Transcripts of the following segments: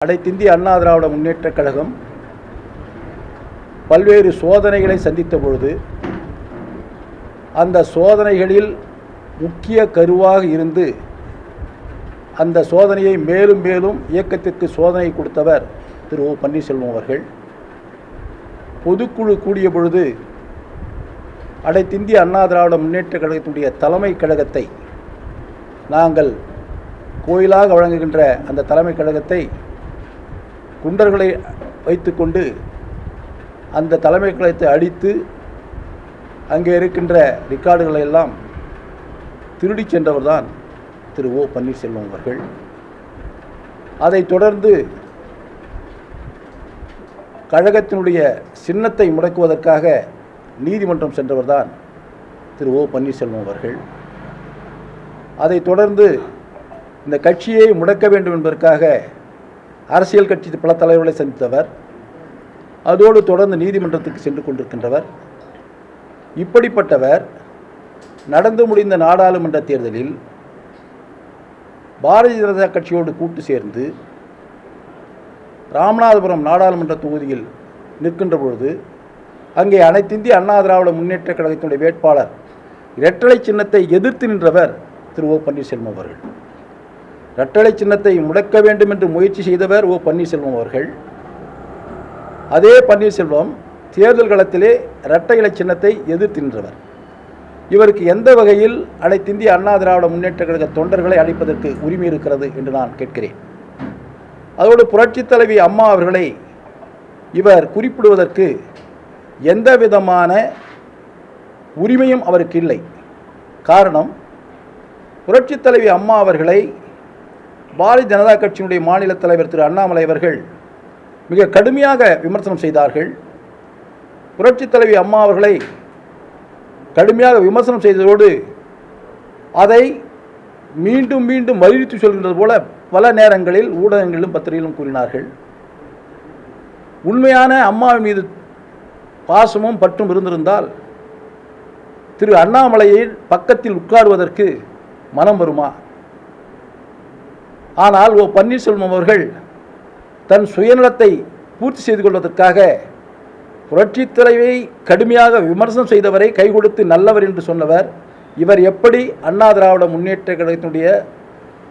அனைத்திந்திய அண்ணா திராவிட முன்னேற்றக் கழகம் பல்வேறு சோதனைகளை சந்தித்த பொழுது அந்த சோதனைகளில் முக்கிய கருவாக இருந்து அந்த சோதனையை மேலும் மேலும் இயக்கத்திற்கு சோதனை கொடுத்தவர் திரு ஓ பன்னீர்செல்வம் அவர்கள். பொதுக்குழு கூடிய பொழுது அனைத்திந்திய அண்ணா திராவிட முன்னேற்றக் கழகத்தினுடைய தலைமை கழகத்தை நாங்கள் கோயிலாக வழங்குகின்ற அந்த தலைமை கழகத்தை குண்டர்களை வைத்துக்கொண்டு அந்த தலைமை கழகத்தை அடித்து அங்கே இருக்கின்ற ரெக்கார்டுகளை எல்லாம் திருடிச் சென்றவர்தான் திரு ஓ பன்னீர்செல்வம் அவர்கள். அதைத் தொடர்ந்து கழகத்தினுடைய சின்னத்தை முடக்குவதற்காக நீதிமன்றம் சென்றவர்தான் திரு ஓ பன்னீர்செல்வம் அவர்கள். அதைத் தொடர்ந்து இந்த கட்சியை முடக்க வேண்டும் என்பதற்காக அரசியல் கட்சி பல தலைவர்களை சந்தித்தவர். அதோடு தொடர்ந்து நீதிமன்றத்துக்கு சென்று கொண்டிருக்கின்றவர். இப்படிப்பட்டவர் நடந்து முடிந்த நாடாளுமன்ற தேர்தலில் பாரதிய ஜனதா கட்சியோடு கூட்டு சேர்ந்து ராமநாதபுரம் நாடாளுமன்ற தொகுதியில் நிற்கின்ற பொழுது அங்கே அனைத்திந்திய அண்ணா திராவிட முன்னேற்ற கழகத்தினுடைய வேட்பாளர் இரட்டலை சின்னத்தை எதிர்த்து நின்றவர் திரு ஓ பன்னீர்செல்வம் அவர்கள். இரட்டலை சின்னத்தை முடக்க வேண்டும் என்று முயற்சி செய்தவர் ஓ பன்னீர்செல்வம் அவர்கள். அதே பன்னீர்செல்வம் தேர்தல் களத்திலே இரட்டை இலை சின்னத்தை எதிர்த்தின்றவர். இவருக்கு எந்த வகையில் அனைத்திந்திய அண்ணா திராவிட முன்னேற்ற கழக தொண்டர்களை அழைப்பதற்கு உரிமை இருக்கிறது என்று நான் கேட்கிறேன். அதோடு புரட்சித் தலைவி அம்மா அவர்களை இவர் குறிப்பிடுவதற்கு எந்த விதமான உரிமையும் அவருக்கு இல்லை. காரணம் புரட்சித் தலைவி அம்மா அவர்களை பாரதிய ஜனதா கட்சியினுடைய மாநில தலைவர் திரு அண்ணாமலை அவர்கள் மிக கடுமையாக விமர்சனம் செய்தார்கள். புரட்சித் தலைவி அம்மா அவர்களை கடுமையாக விமர்சனம் செய்ததோடு அதை மீண்டும் மீண்டும் வலியுறுத்தி சொல்கின்றது போல பல நேரங்களில் ஊடகங்களிலும் பத்திரிகையிலும் கூறினார்கள். உண்மையான அம்மாவின் மீது பாசமும் பற்றும் இருந்திருந்தால் திரு அண்ணாமலையின் பக்கத்தில் உட்காருவதற்கு மனம் வருமா? ஆனால் ஓ பன்னீர்செல்வம் அவர்கள் தன் சுயநலத்தை பூர்த்தி செய்து கொள்வதற்காக புரட்சித் தலைவை கடுமையாக விமர்சனம் செய்தவரை கை கொடுத்து நல்லவர் என்று சொன்னவர் இவர் எப்படி அண்ணா திராவிட முன்னேற்ற கழகத்தினுடைய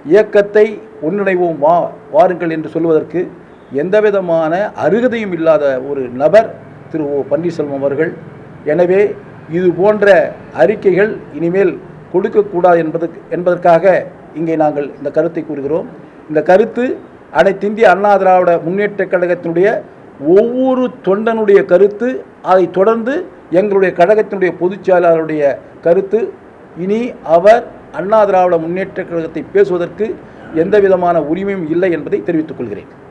இயக்கத்தை ஒன்றிணைவோம் வா வாருங்கள் என்று சொல்வதற்கு எந்தவிதமான அருகதையும் இல்லாத ஒரு நபர் திரு ஓ பன்னீர்செல்வம் அவர்கள். எனவே இது போன்ற அறிக்கைகள் இனிமேல் கொடுக்கக்கூடாது என்பது என்பதற்காக இங்கே நாங்கள் இந்த கருத்தை கூறுகிறோம். இந்த கருத்து அனைத்திந்திய அண்ணா திராவிட முன்னேற்றக் கழகத்தினுடைய ஒவ்வொரு தொண்டனுடைய கருத்து அதைத் தொடர்ந்து எங்களுடைய கழகத்தினுடைய பொதுச் செயலாளருடைய கருத்து. இனி அவர் அண்ணா திராவிட முன்னேற்றக் கழகத்தை பேசுவதற்கு எந்த விதமான உரிமையும் இல்லை என்பதை தெரிவித்துக் கொள்கிறேன்.